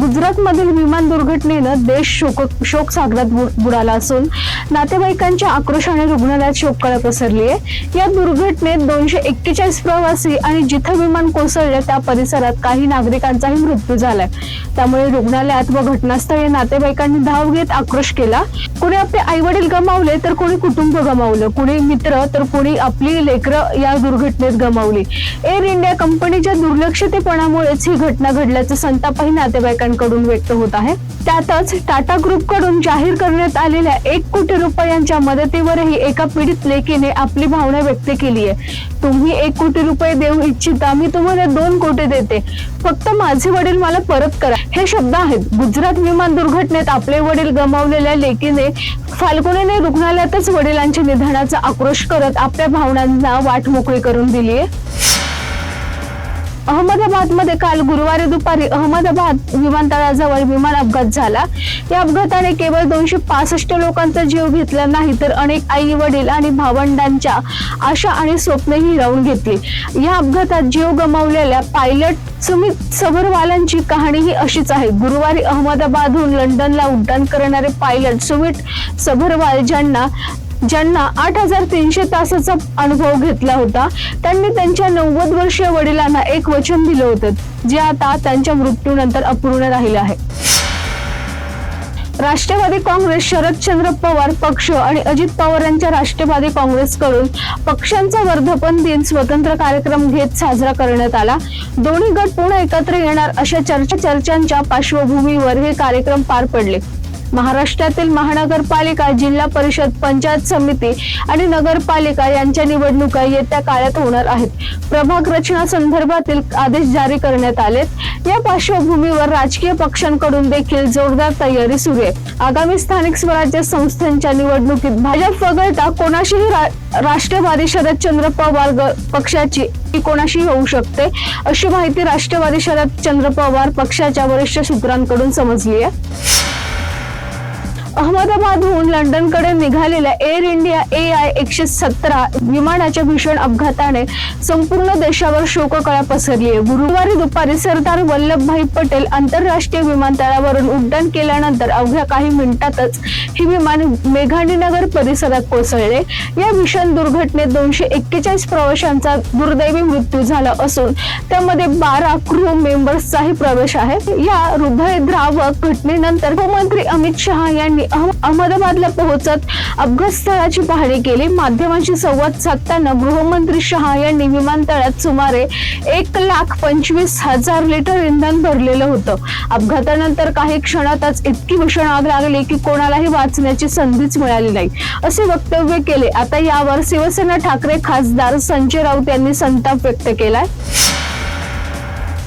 गुजरातमधील विमान दुर्घटनेनं देश शोक शोक सागरात बुडाला असून नातेवाईकांच्या आक्रोशाने रुग्णालयात शोककळा पसरली आहे. या दुर्घटनेत दोनशे एक्केचाळीस प्रवासी आणि जिथं विमान कोसळले त्या परिसरात काही नागरिकांचाही मृत्यू झालाय. त्यामुळे रुग्णालयात व घटनास्थळी नातेवाईकांनी धाव घेत आक्रोश केला. कोणी आपले आई वडील गमावले तर कोणी कुटुंब गमावलं. कोणी मित्र तर कोणी आपली लेकरं या दुर्घटनेत गमावली. एअर इंडिया कंपनीच्या दुर्लक्षतेपणामुळेच ही घटना घडल्याचं संतापही नागरिकांकडून व्यक्त होत आहे. त्यातच टाटा ग्रुपकडून जाहीर करण्यात आलेल्या एक कोटी रुपयांच्या मदतीवरही एका पीडित लेकीने आपली भावना व्यक्त केली आहे. तुम्ही एक कोटी रुपये देऊ इच्छिता मी तुम्हाला दोन कोटी देते. फक्त माझे वडील मला परत करा. हे शब्द आहेत. गुजरात विमान दुर्घटनेत आपले वडील गमावलेल्या लेकीने फाल्गुनीने रुग्णालयातच वडिलांच्या निधनाचा आक्रोश करत आपल्या भावनांना वाट मोकळी करून दिली आहे. अहमदाबादमध्ये काल गुरुवारी दुपारी अहमदाबाद विमानतळाजवळ विमान अपघात झाला. या अपघाताने केवळ दोनशे पासष्ट लोकांचा जीव घेतला नाही तर अनेक आई वडील आणि भावंडांच्या आशा आणि स्वप्ने हिरावून घेतली. या अपघातात जीव गमावलेल्या पायलट सुमित सबरवालांची कहाणी ही अशीच आहे. गुरुवारी अहमदाबादहून लंडनला उड्डाण करणारे पायलट सुमित सबरवाल ज्यांना ज्यांना आठ हजार तीनशे तासाचा अनुभव घेतला होता त्यांनी त्यांच्या नव्वद वर्षीय वडिलांना एक वचन दिलं होतं जे आता त्यांच्या मृत्यूनंतर अपूर्ण राहिलं आहे. राष्ट्रवादी काँग्रेस शरदचंद्र पवार पक्ष आणि अजित पवार यांच्या राष्ट्रवादी काँग्रेसकडून पक्षांचा वर्धापन दिन स्वतंत्र कार्यक्रम घेत साजरा करण्यात आला. दोन्ही गट पुन्हा एकत्र येणार अशा चर्चा चर्चांच्या पार्श्वभूमीवर हे कार्यक्रम पार पडले. महाराष्ट्रातील महानगरपालिका जिल्हा परिषद पंचायत समिती आणि नगरपालिका यांच्या निवडणुका येत्या काळात होणार आहेत. प्रभाग रचना संदर्भातील आदेश जारी करण्यात आलेत. या पार्श्वभूमीवर राजकीय पक्षांकडून देखील जोरदार तयारी सुरू आहे. आगामी स्थानिक स्वराज्य संस्थांच्या निवडणुकीत भाजप वगळता कोणाशीही रा- राष्ट्रवादी शरदचंद्र पवार पक्षाची कोणाशी होऊ शकते अशी माहिती राष्ट्रवादी शरदचंद्र पवार पक्षाच्या वरिष्ठ सूत्रांकडून समजली आहे. अहमदाबादहून लंडनकडे निघालेल्या एअर इंडिया ए आय एकशे सतरा विमानाच्या भीषण अपघाताने संपूर्ण देशावर शोककळा पसरली आहे. गुरुवारी दुपारी सरदार वल्लभभाई पटेल आंतरराष्ट्रीय विमानतळावरून उड्डाण केल्यानंतर अवघ्या काही मिनिटातच ही विमान मेघाणीनगर परिसरात कोसळले. या भीषण दुर्घटनेत दोनशे एक्केचाळीस प्रवाशांचा दुर्दैवी मृत्यू झाला असून त्यामध्ये बारा क्रू मेंबर्सचाही प्रवेश आहे. या हृदयद्रावक घटनेनंतर गृहमंत्री अमित शहा यांनी अहमदाबादला पोहोचत अपघात स्थळाची पाहणी केली. माध्यमांशी संवाद साधताना गृहमंत्री शहा यांनी विमानतळात सुमारे एक लाख पंचवीस हजार लिटर इंधन भरलेलं होतं. अपघातानंतर काही क्षणातच इतकी भीषण आग लागली की कोणालाही वाचण्याची संधीच मिळाली नाही. असे वक्तव्य केले. आता यावर शिवसेना ठाकरे खासदार संजय राऊत यांनी संताप व्यक्त केलाय.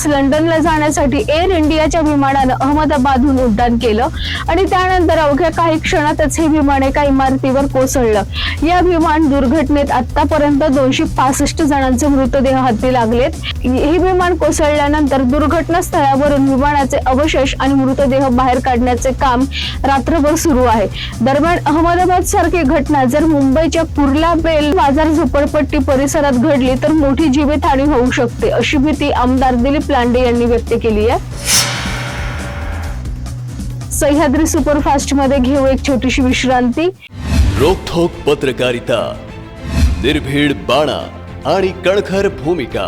लंडनला जाण्यासाठी एअर इंडियाच्या विमानानं अहमदाबादहून उड्डाण केलं आणि त्यानंतर अवघ्या काही क्षणातच हे विमान एका इमारतीवर कोसळलं. या विमान दुर्घटनेत आतापर्यंत दोनशे पासष्ट जणांचे मृतदेह हाती लागलेत. हे विमान कोसळल्यानंतर दुर्घटना स्थळावरून विमानाचे अवशेष आणि मृतदेह बाहेर काढण्याचे काम रात्रभर सुरू आहे. दरम्यान अहमदाबाद सारखी घटना जर मुंबईच्या कुर्ला बेल बाजार झोपडपट्टी परिसरात घडली तर मोठी जीवितहानी होऊ शकते अशी भीती आमदार दिलीप लांडे यांनी व्यक्त केली आहे. सह्याद्री सुपरफास्टमध्ये घेऊ एक छोटीशी विश्रांती. रोखोक पत्रकारिता निर्भीड बाणा आणि कणखर भूमिका.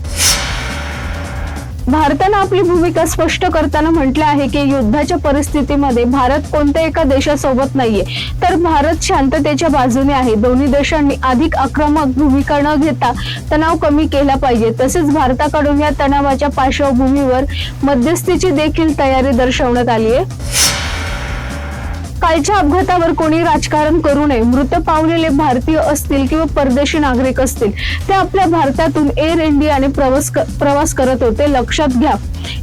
भारतानं आपली भूमिका स्पष्ट करताना म्हटलं आहे की युद्धाच्या परिस्थितीमध्ये भारत कोणत्या एका देशासोबत नाहीये. तर भारत शांततेच्या बाजूने आहे. दोन्ही देशांनी अधिक आक्रमक भूमिका न घेता तणाव कमी केला पाहिजे. तसेच भारताकडून या तणावाच्या पार्श्वभूमीवर मध्यस्थीची देखील तयारी दर्शवण्यात आली आहे. कालच्या अपघातावर कोणी राजकारण करू नये. मृत पावलेले भारतीय असतील किंवा परदेशी नागरिक असतील ते आपल्या भारतातून एअर इंडियाने प्रवास प्रवास करत होते. लक्षात घ्या.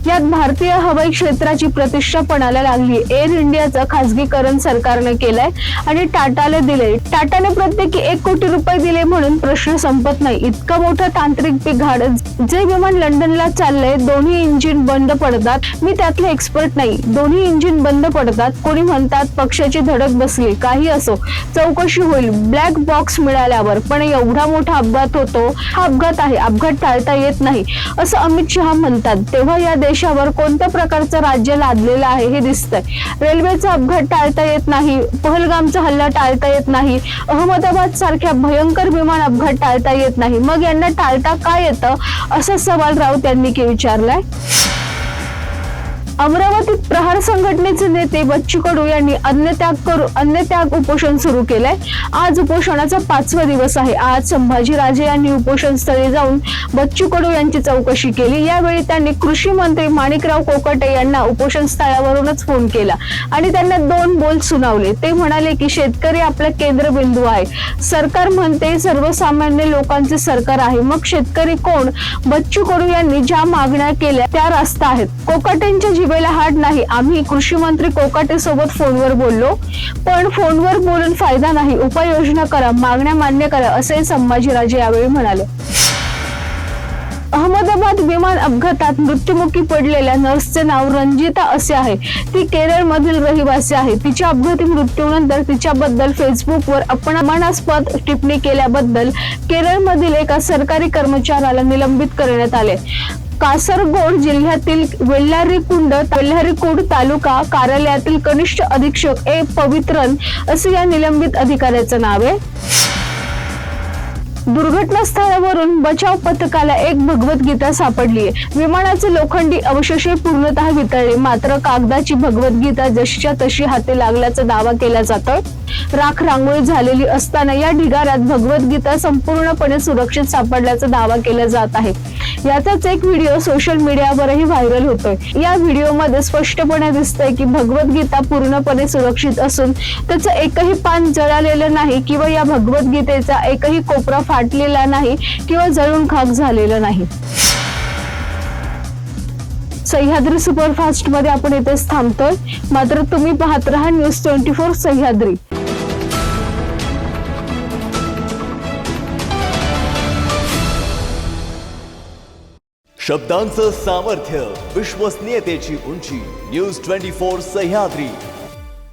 यात भारतीय हवाई क्षेत्राची प्रतिष्ठा पणाला लागली. एअर इंडियाचं खासगीकरण सरकारने केलंय आणि टाटाला दिले टाटाने प्रत्येकी एक कोटी रुपये दिले म्हणून प्रश्न संपत नाही. इतका मोठा तांत्रिक बिघाड जे विमान लंडनला चाललंय दोन्ही इंजिन बंद पडतात. मी त्यातले एक्सपर्ट नाही. दोन्ही इंजिन बंद पडतात. कोणी म्हणतात पक्षाची धडक बसली. काही असो चौकशी होईल. ब्लॅक बॉक्स मिळाल्यावर. पण एवढा मोठा अपघात होतो हा अपघात आहे. अपघात टाळता येत नाही. असं अमित शहा म्हणतात. तेव्हा या देशावर कोणत्या प्रकारचं राज्य लादलेलं आहे हे दिसतंय. रेल्वेचा अपघात टाळता येत नाही पहलगामचा हल्ला टाळता येत नाही अहमदाबाद सारख्या भयंकर विमान अपघात टाळता येत नाही. मग यांना टाळता काय येतं? असा सवाल राऊत यांनी की विचारलाय. अमरावतीत प्रहार संघटनेचे नेते बच्चू कडू यांनी अन्नत्याग करू अन्नत्याग उपोषण सुरू केलंय. आज उपोषणाचा पाचवा दिवस आहे. आज संभाजीराजे यांनी उपोषण स्थळी जाऊन बच्चू कडू यांची चौकशी केली. यावेळी त्यांनी कृषी मंत्री माणिकराव कोकटे यांना उपोषण स्थळावरूनच फोन केला आणि त्यांना दोन बोल सुनावले. ते म्हणाले की शेतकरी आपला केंद्रबिंदू आहे. सरकार म्हणते सर्वसामान्य लोकांचे सरकार आहे. मग शेतकरी कोण? बच्चू कडू यांनी ज्या मागण्या केल्या त्या रास्ता आहेत. कोकटेंच्या जिभेला हाड नाही. आम्ही कृषी मंत्री कोकाटे सोबत फोनवर बोललो. पण फोनवर बोलून फायदा नाही. उपाययोजना करा मागण्या मान्य करा असे संभाजीराजे यावेळी म्हणाले. अहमदाबाद विमान अपघातात मृत्युमुखी पडलेल्या नर्सचे नाव रंजिता असे आहे. ती केरळमधील रहिवासी आहे. तिच्या अपघाती मृत्यूनंतर तिच्याबद्दल फेसबुकवर अपमानास्पद टिप्पणी केल्याबद्दल केरळमधील एका सरकारी कर्मचाऱ्याला निलंबित करण्यात आले. कासरगोड जिल्ह्यातील वेल्लारीकुंड वेल्लारीकुंड तालुका कार्यालयातील कनिष्ठ अधीक्षक ए पवित्रन असे या निलंबित अधिकाऱ्याचं नाव आहे. दुर्घटनास्थळावरून बचाव पथकाला एक भगवद्गीता सापडली. आहे विमानाचे लोखंडी अवशेष पूर्णतः वितळले. मात्र कागदाची भगवद्गीता जशीच्या तशी हाती लागल्याचा दावा केला जातोय. राख रांगोळी झालेली असताना या ढिगाऱ्यात भगवद्गीता संपूर्णपणे सुरक्षित सापडल्याचा दावा केला जात आहे. याचाच एक व्हिडिओ सोशल मीडियावरही व्हायरल होतोय. या व्हिडिओमध्ये स्पष्टपणे दिसतंय की भगवद्गीता पूर्णपणे सुरक्षित असून त्याचं एकही पान जळालेलं नाही किंवा या भगवद्गीतेचा एकही कोपरा फाटलेला नाही किंवा जळून खाक झालेलं नाही. सह्याद्री सुपरफास्टमध्ये आपण इथेच थांबतोय. मात्र तुम्ही पाहत राहा न्यूज ट्वेंटी फोर सह्याद्री. शब्दांचं सामर्थ्य विश्वसनीयतेची उंची न्यूज ट्वेंटी फोर सह्याद्री.